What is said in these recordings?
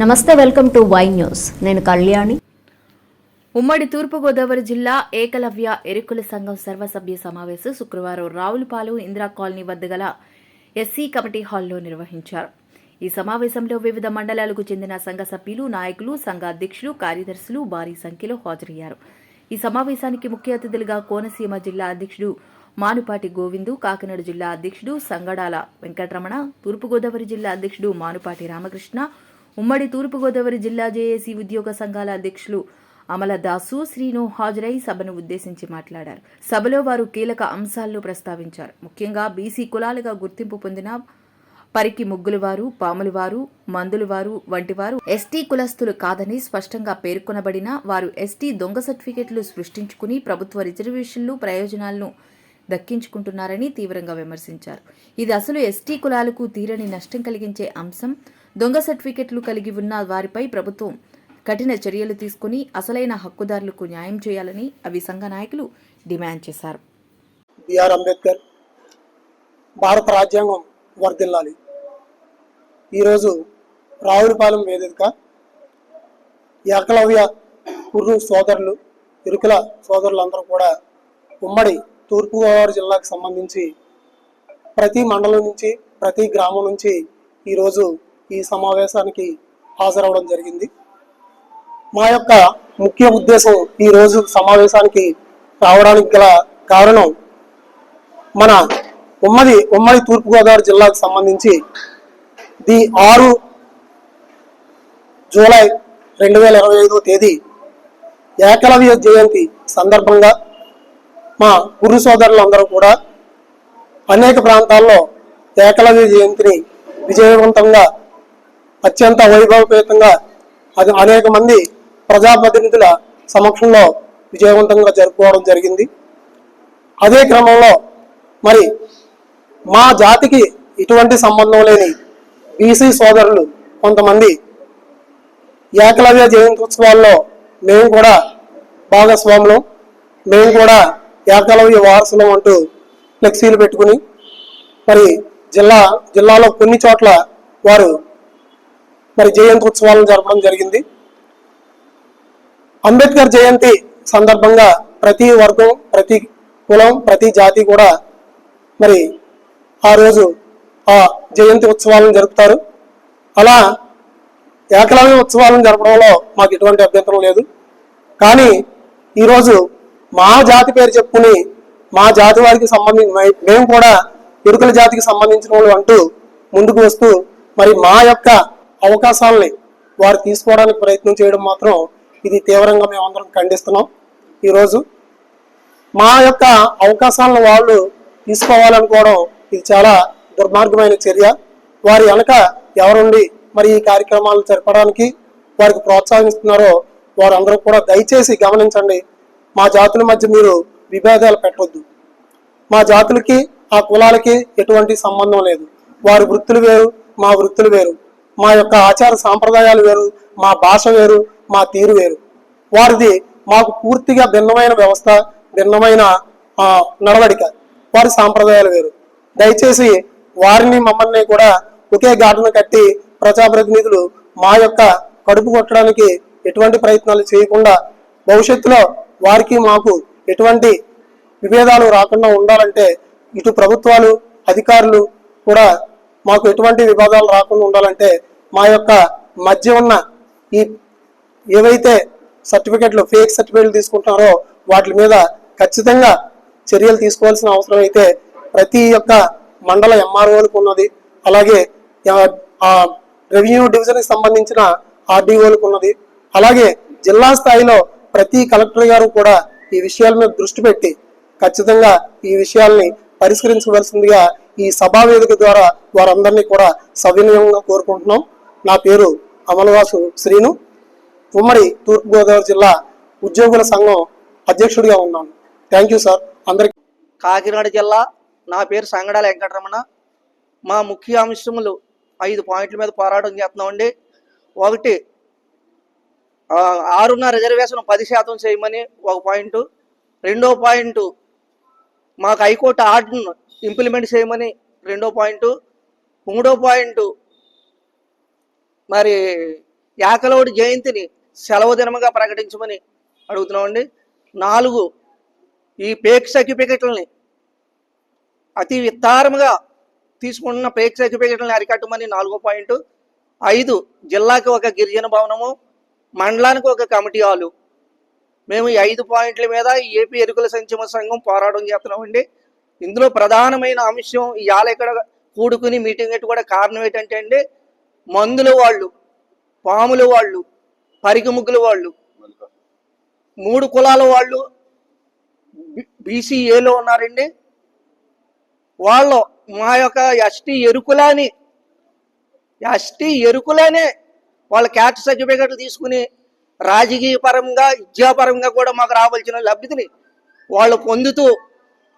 నమస్తే welcome to Y news. నేను కళ్యాణి. ఉమ్మడి తూర్పుగోదావరి జిల్లా ఏకలవ్య ఎరుకుల సంఘం సర్వసభ్య సమావేశం శుక్రవారం రావులపాలెం ఇందిరా కాలనీ వద్ద గల ఎస్సీ కమిటీ హాల్లో నిర్వహించారు. ఈ సమావేశంలో వివిధ మండలాలకు చెందిన సంఘ సభ్యులు నాయకులు సంఘ అధ్యక్షులు కార్యదర్శులు భారీ సంఖ్యలో హాజరయ్యారు. ఈ సమావేశానికి ముఖ్య అతిథులుగా కోనసీమ జిల్లా అధ్యక్షుడు మానుపాటి గోవిందు కాకినాడ జిల్లా అధ్యక్షుడు సంగడాల వెంకటరమణ తూర్పుగోదావరి జిల్లా అధ్యక్షుడు మానుపాటి రామకృష్ణ ఉమ్మడి తూర్పుగోదావరి జిల్లా జేఏసీ ఉద్యోగ సంఘాల అధ్యక్షులు అమల దాసు శ్రీను హాజరై సభను ఉద్దేశించి మాట్లాడారు. సభలో వారు కీలక అంశాలను ప్రస్తావించారు. ముఖ్యంగా బీసీ కులాలుగా గుర్తింపు పొందిన పరికి ముగ్గులవారు పాములవారు మందులవారు వంటివారు ఎస్టీ కులస్తులు కాదని స్పష్టంగా పేర్కొనబడిన వారు ఎస్టీ దొంగ సర్టిఫికెట్లు సృష్టించుకుని ప్రభుత్వ రిజర్వేషన్లు ప్రయోజనాలను దక్కించుకుంటున్నారని తీవ్రంగా విమర్శించారు. ఇది అసలు ఎస్టీ కులాలకు తీరని నష్టం కలిగించే అంశం దొంగ సర్టిఫికెట్లు కలిగి ఉన్న వారిపై ప్రభుత్వం కఠిన చర్యలు తీసుకుని అసలైన హక్కుదారులకు న్యాయం చేయాలని అవి సంఘ నాయకులు డిమాండ్ చేశారు. బిఆర్ అంబేద్కర్ భారత రాజ్యాంగం వర్ధిల్లాలి. ఈరోజు రావులపాలెం వేదిక ఏకలవ్య కుర్రు సోదరులు ఇరుకుల సోదరులందరూ కూడా ఉమ్మడి తూర్పుగోదావరి జిల్లాకు సంబంధించి ప్రతి మండలం నుంచి ప్రతి గ్రామం నుంచి ఈరోజు ఈ సమావేశానికి హాజరవడం జరిగింది. మా యొక్క ముఖ్య ఉద్దేశం ఈ రోజు సమావేశానికి రావడానికి గల కారణం మన ఉమ్మడి ఉమ్మడి తూర్పుగోదావరి జిల్లాకు సంబంధించి ది ఆరు జూలై రెండు వేల ఇరవై ఐదో తేదీ ఏకలవ్య జయంతి సందర్భంగా మా గురు సోదరులందరూ కూడా అనేక ప్రాంతాల్లో ఏకలవ్య జయంతిని విజయవంతంగా అత్యంత వైభవపేతంగా అది అనేక మంది ప్రజాప్రతినిధుల సమక్షంలో విజయవంతంగా జరుపుకోవడం జరిగింది. అదే క్రమంలో మరి మా జాతికి ఇటువంటి సంబంధం లేని బీసీ సోదరులు కొంతమంది ఏకలవ్య జయంతి ఉత్సవాల్లో మేము కూడా భాగస్వాములం. మేము కూడా ఏకలవ్య వారసులం అంటూ ఫ్లెక్సీలు పెట్టుకుని మరి జిల్లా జిల్లాలో కొన్ని చోట్ల వారు మరి జయంతి ఉత్సవాలను జరపడం జరిగింది. అంబేద్కర్ జయంతి సందర్భంగా ప్రతి వర్గం ప్రతి కులం ప్రతి జాతి కూడా మరి ఆ రోజు ఆ జయంతి ఉత్సవాలను జరుపుతారు. అలా ఏకలవ్య ఉత్సవాలను జరపడంలో మాకు ఎటువంటి అభ్యంతరం లేదు. కానీ ఈరోజు మా జాతి పేరు చెప్పుకుని మా జాతి వారికి సంబంధించి మేము కూడా ఎరుకల జాతికి సంబంధించిన వాళ్ళు అంటూ ముందుకు వస్తూ మరి మా యొక్క అవకాశాలని వారు తీసుకోవడానికి ప్రయత్నం చేయడం మాత్రం ఇది తీవ్రంగా మేము అందరం ఖండిస్తున్నాం. ఈరోజు మా యొక్క అవకాశాలను వాళ్ళు తీసుకోవాలనుకోవడం ఇది చాలా దుర్మార్గమైన చర్య. వారి వెనక ఎవరుండి మరి ఈ కార్యక్రమాలను జరపడానికి వారికి ప్రోత్సహిస్తున్నారో వారందరూ కూడా దయచేసి గమనించండి. మా జాతుల మధ్య మీరు విభేదాలు పెట్టొద్దు. మా జాతులకి ఆ కులాలకి ఎటువంటి సంబంధం లేదు. వారి వృత్తులు వేరు మా వృత్తులు వేరు. మా యొక్క ఆచార సాంప్రదాయాలు వేరు మా భాష వేరు మా తీరు వేరు. వారిది మాకు పూర్తిగా భిన్నమైన వ్యవస్థ భిన్నమైన నడవడిక. వారి సాంప్రదాయాలు వేరు. దయచేసి వారిని మమ్మల్ని కూడా ఒకే ఘాటును కట్టి ప్రజాప్రతినిధులు మా యొక్క కడుపు కొట్టడానికి ఎటువంటి ప్రయత్నాలు చేయకుండా భవిష్యత్తులో వారికి మాకు ఎటువంటి విభేదాలు రాకుండా ఉండాలంటే ఇటు ప్రభుత్వాలు అధికారులు కూడా మాకు ఎటువంటి వివాదాలు రాకుండా ఉండాలంటే మా యొక్క మధ్య ఉన్న ఈ ఏవైతే సర్టిఫికెట్లు ఫేక్ సర్టిఫికెట్లు తీసుకుంటున్నారో వాటి మీద ఖచ్చితంగా చర్యలు తీసుకోవాల్సిన అవసరం అయితే ప్రతి ఒక్క మండల ఎంఆర్ఓలకు ఉన్నది. అలాగే ఆ- ఆ రెవెన్యూ డివిజన్కి సంబంధించిన ఆర్డీఓలకు ఉన్నది. అలాగే జిల్లా స్థాయిలో ప్రతి కలెక్టర్ గారు కూడా ఈ విషయాల మీద దృష్టి పెట్టి ఖచ్చితంగా ఈ విషయాల్ని పరిష్కరించవలసిందిగా ఈ సభా వేదిక ద్వారా వారందరినీ కూడా సవినయంగా కోరుకుంటున్నాం. నా పేరు అమలవాసు శ్రీను. ఉమ్మడి తూర్పుగోదావరి జిల్లా ఉద్యోగుల సంఘం అధ్యక్షుడిగా ఉన్నాను. Thank you sir. అందరికీ కాకినాడ జిల్లా నా పేరు సంగడాల వెంకటరమణ. మా ముఖ్య అంశములు ఐదు పాయింట్ల మీద పోరాటం చేస్తున్నామండి ఒకటి ఆరున్న రిజర్వేషన్ పది శాతం చేయమని ఒక పాయింట్. రెండో పాయింట్ మాకు హైకోర్టు ఆర్డర్ను ఇంప్లిమెంట్ చేయమని రెండో పాయింట్. మూడో పాయింట్ మరి యాకలోడి జయంతిని సెలవు దినముగా ప్రకటించమని అడుగుతున్నామండి. నాలుగు ఈ పేక్ సర్టిఫికెట్లని అతి విస్తారముగా తీసుకుంటున్న పేక్ సర్టిఫికెట్లని అరికట్టమని నాలుగో పాయింట్. ఐదు జిల్లాకి ఒక గిరిజన భవనము మండలానికి ఒక కమిటీ హాలు. మేము ఈ ఐదు పాయింట్ల మీద ఏపీ ఎరుకుల సంక్షేమ సంఘం పోరాటం చేస్తున్నామండి. ఇందులో ప్రధానమైన అంశం ఇవాళ ఇక్కడ కూడుకుని మీటింగ్ పెట్టి కూడా కారణం ఏంటంటే అండి మందుల వాళ్ళు పాముల వాళ్ళు పరిగి ముగ్గుల వాళ్ళు మూడు కులాల వాళ్ళు బీసీఏలో ఉన్నారండి. వాళ్ళు మా యొక్క ఎస్టీ ఎరుకులని ఎస్టీ ఎరుకులనే వాళ్ళ క్యాస్ట్ సర్టిఫికెట్లు తీసుకుని రాజకీయ పరంగా విద్యాపరంగా కూడా మాకు రావాల్సిన లబ్ధిని వాళ్ళు పొందుతూ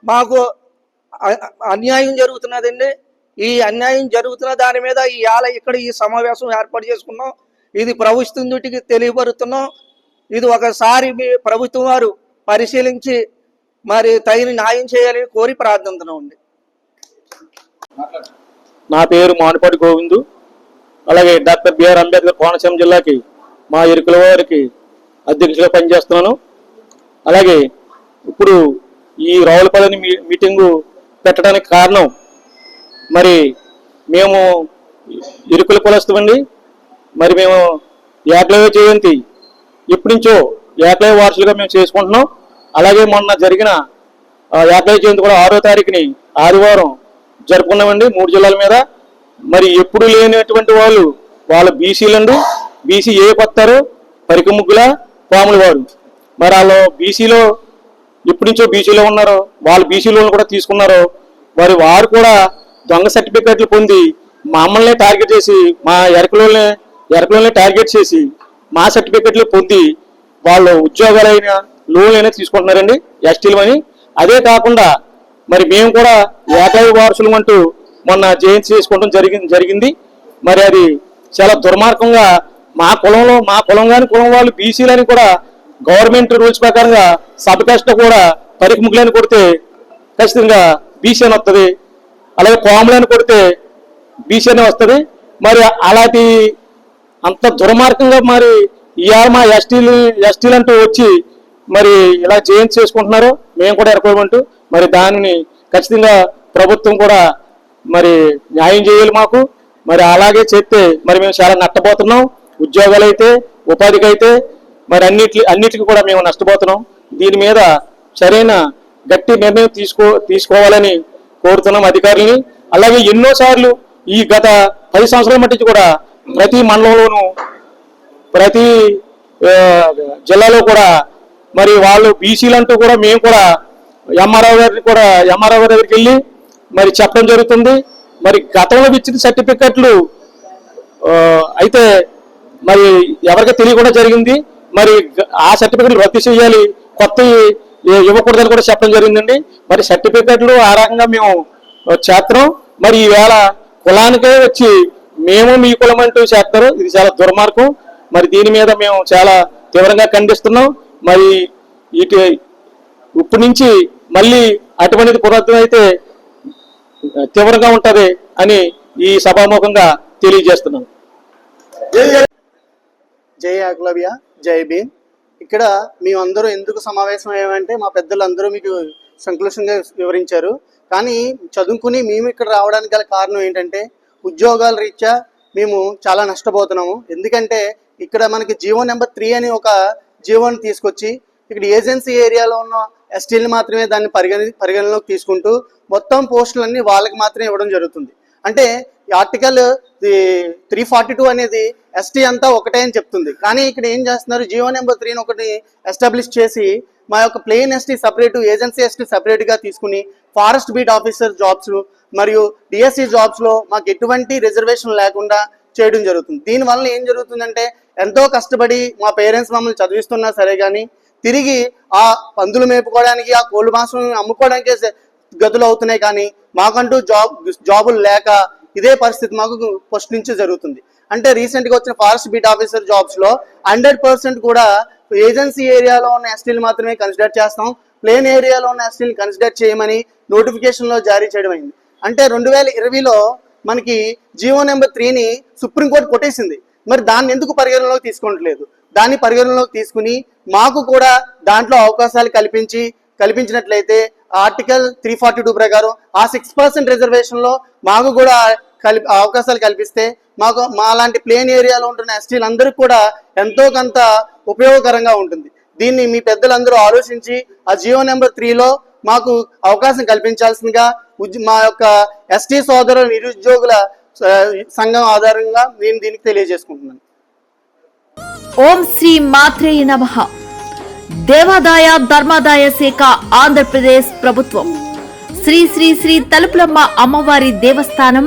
మాకు అన్యాయం జరుగుతున్నదండి. ఈ అన్యాయం జరుగుతున్న దాని మీద ఈ ఆల ఇక్కడ ఈ సమావేశం ఏర్పాటు చేసుకున్నాం. ఇది ప్రభుత్వం దుటికి తెలియపరుస్తున్నాం ఇది ఒకసారి మీ ప్రభుత్వం వారు పరిశీలించి మరి తగిన న్యాయం చేయాలని కోరి ప్రార్థిస్తున్నాం నా పేరు మానిపాటి గోవిందు. అలాగే డాక్టర్ బిఆర్ అంబేద్కర్ కోనసీమ జిల్లాకి మా ఇరుకుల వారికి అధ్యక్షులుగా పనిచేస్తున్నాను. అలాగే ఇప్పుడు ఈ రావులపల్లిని మీ మీటింగు పెట్టడానికి కారణం మరి మేము ఇరుకుల కులస్తామండి మరి మేము ఏకలవ్య జయంతి ఎప్పటి నుంచో ఏకలవ్య వారసులుగా మేము చేసుకుంటున్నాం. అలాగే మొన్న జరిగిన ఆ, ఏకలవ్య జయంతి కూడా ఆరో తారీఖుని ఆదివారం జరుపుకున్నామండి మూడు జిల్లాల మీద. మరి ఎప్పుడు లేనటువంటి వాళ్ళు వాళ్ళ బీసీలండి. బీసీ ఏ కొత్తారు పరికముగ్గుల పాముల వారు. మరి వాళ్ళు బీసీలో ఎప్పటి నుంచో బీసీలో ఉన్నారో వాళ్ళు బీసీలో కూడా తీసుకున్నారో మరి వారు కూడా దొంగ సర్టిఫికెట్లు పొంది మమ్మల్ని టార్గెట్ చేసి మా ఎరకలోనే ఎరకలోనే టార్గెట్ చేసి మా సర్టిఫికేట్లు పొంది వాళ్ళు ఉద్యోగాలైన లోన్లు అయినా తీసుకుంటున్నారండి ఎస్టీలు అని. అదే కాకుండా మరి మేము కూడా ఏకైక వారసులు అంటూ మొన్న జయంతి చేసుకోవడం జరిగింది జరిగింది. మరి అది చాలా దుర్మార్గంగా మా కులంలో మా కులం కాని కులం వాళ్ళు బీసీలని కూడా గవర్నమెంట్ రూల్స్ ప్రకారంగా సబ్ కాస్ట్ కూడా పరికి ముగ్గులని కొడితే ఖచ్చితంగా బీసీ అని వస్తుంది. అలాగే కోమలని కొడితే బీసీ అనే వస్తుంది. మరి అలాంటి అంత దుర్మార్గంగా మరి ఇవాళ మా ఎస్టీలు ఎస్టీలు అంటూ వచ్చి మరి ఇలా చేంజ్ చేసుకుంటున్నారు మేము కూడా ఎరకోమంటూ మరి దానిని ఖచ్చితంగా ప్రభుత్వం కూడా మరి న్యాయం చేయాలి మాకు. మరి అలాగే చేస్తే మరి మేము చాలా నట్టబోతున్నాం. ఉద్యోగాలు అయితే ఉపాధికి అయితే మరి అన్నిటి అన్నిటికీ కూడా మేము నష్టపోతున్నాం. దీని మీద సరైన గట్టి నిర్ణయం తీసుకో తీసుకోవాలని కోరుతున్నాం అధికారులని. అలాగే ఎన్నోసార్లు ఈ గత పది సంవత్సరాల మట్టి కూడా ప్రతి మండలంలోనూ ప్రతి జిల్లాలో కూడా మరి వాళ్ళు బీసీలు అంటూ కూడా మేము కూడా ఎంఆర్ఓ గారిని కూడా ఎంఆర్ఓ గారి దగ్గరికి వెళ్ళి మరి చెప్పడం జరుగుతుంది. మరి గతంలో ఇచ్చిన సర్టిఫికెట్లు అయితే మరి ఎవరికి తెలియకుండా జరిగింది? మరి ఆ సర్టిఫికెట్లు రద్దు చేయాలి కొత్త ఇవ్వకూడదని కూడా చెప్పడం జరిగిందండి. మరి సర్టిఫికెట్లు ఆ రకంగా మేము చేస్తాం మరి ఈవేళ కులానికే వచ్చి మేము మీ కులం అంటూ చేస్తారు ఇది చాలా దుర్మార్గం. మరి దీని మీద మేము చాలా తీవ్రంగా ఖండిస్తున్నాం. మరి ఇటు ఇప్పటి నుంచి మళ్ళీ అటువంటిది పునరుద్ధమైతే అయితే తీవ్రంగా ఉంటుంది అని ఈ సభాముఖంగా తెలియజేస్తున్నాం. జై ఏకలవ్య జై భీమ్. ఇక్కడ మేమందరూ ఎందుకు సమావేశం ఏమంటే మా పెద్దలందరూ మీకు సంక్లుషంగా వివరించారు. కానీ చదువుకుని మేము ఇక్కడ రావడానికి గల కారణం ఏంటంటే ఉద్యోగాల రీత్యా మేము చాలా నష్టపోతున్నాము. ఎందుకంటే ఇక్కడ మనకి జీవో నెంబర్ త్రీ అని ఒక జీవోని తీసుకొచ్చి ఇక్కడ ఏజెన్సీ ఏరియాలో ఉన్న ఎస్టీలు మాత్రమే దాన్ని పరిగణ పరిగణలోకి తీసుకుంటూ మొత్తం పోస్టులన్నీ వాళ్ళకి మాత్రమే ఇవ్వడం జరుగుతుంది. అంటే ఆర్టికల్ త్రీ ఫార్టీ టూ అనేది ఎస్టీ అంతా ఒకటే అని చెప్తుంది. కానీ ఇక్కడ ఏం చేస్తున్నారు? జియో నెంబర్ త్రీని ఒకటి ఎస్టాబ్లిష్ చేసి మా యొక్క plain ST separate agency ST సపరేట్గా తీసుకుని ఫారెస్ట్ బీట్ ఆఫీసర్ జాబ్స్ మరియు డిఎస్సి జాబ్స్లో మాకు ఎటువంటి రిజర్వేషన్ లేకుండా చేయడం జరుగుతుంది. దీనివల్ల ఏం జరుగుతుందంటే ఎంతో కష్టపడి మా పేరెంట్స్ మమ్మల్ని చదివిస్తున్నా సరే కానీ తిరిగి ఆ పందులు మేపుకోవడానికి ఆ కోళ్ళు మాంసం అమ్ముకోవడానికే గదులు అవుతున్నాయి కానీ మాకంటూ జాబ్ జాబులు లేక ఇదే పరిస్థితి మాకు ఫస్ట్ నుంచి జరుగుతుంది. అంటే రీసెంట్గా వచ్చిన ఫారెస్ట్ బీట్ ఆఫీసర్ జాబ్స్లో హండ్రెడ్ పర్సెంట్ కూడా ఏజెన్సీ ఏరియాలో ఉన్న ఎస్టీలు మాత్రమే కన్సిడర్ చేస్తాం. ప్లేన్ ఏరియాలో ఉన్న ఎస్టీని కన్సిడర్ చేయమని నోటిఫికేషన్లో జారీ చేయడం అయింది. అంటే రెండు వేల ఇరవైలో మనకి జియో నెంబర్ త్రీని సుప్రీంకోర్టు కొట్టేసింది. మరి దాన్ని ఎందుకు పరిగణనలోకి తీసుకోవట్లేదు? దాన్ని పరిగణనలోకి తీసుకుని మాకు కూడా దాంట్లో అవకాశాలు కల్పించి కల్పించినట్లయితే ఆర్టికల్ త్రీ ఫార్టీ టూ ప్రకారం ఆ సిక్స్ పర్సెంట్ రిజర్వేషన్లో మాకు కూడా కల్పి అవకాశాలు కల్పిస్తే మాకు మా లాంటి ప్లేన్ ఏరియాలో ఉంటున్న ఎస్టీలందరికీ కూడా ఎంతో కొంత ఉపయోగకరంగా ఉంటుంది. దీన్ని మీ పెద్దలందరూ ఆలోచించి ఆ జియో నెంబర్ త్రీలో మాకు అవకాశం కల్పించాల్సిందిగా మా యొక్క ఎస్టీ సోదరుల నిరుద్యోగుల సంఘం ఆధారంగా నేను దీనికి తెలియజేసుకుంటున్నాను ఓం శ్రీ మాత్రేయ నమ. దేవాదాయ ధర్మాదాయ శాఖ ఆంధ్రప్రదేశ్ ప్రభుత్వం. శ్రీ శ్రీ శ్రీ తలుపులమ్మ అమ్మవారి దేవస్థానం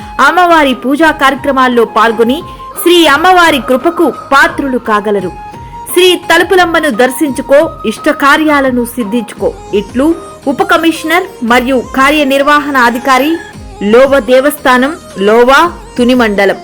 అమ్మవారి పూజా కార్యక్రమాల్లో పాల్గొని శ్రీ అమ్మవారి కృపకు పాత్రులు కాగలరు. శ్రీ తలుపులమ్మను దర్శించుకో ఇష్ట కార్యాలను సిద్ధించుకో. ఇట్లు ఉప కమిషనర్ మరియు కార్యనిర్వహణ అధికారి లోవ దేవస్థానం లోవా తుని మండలం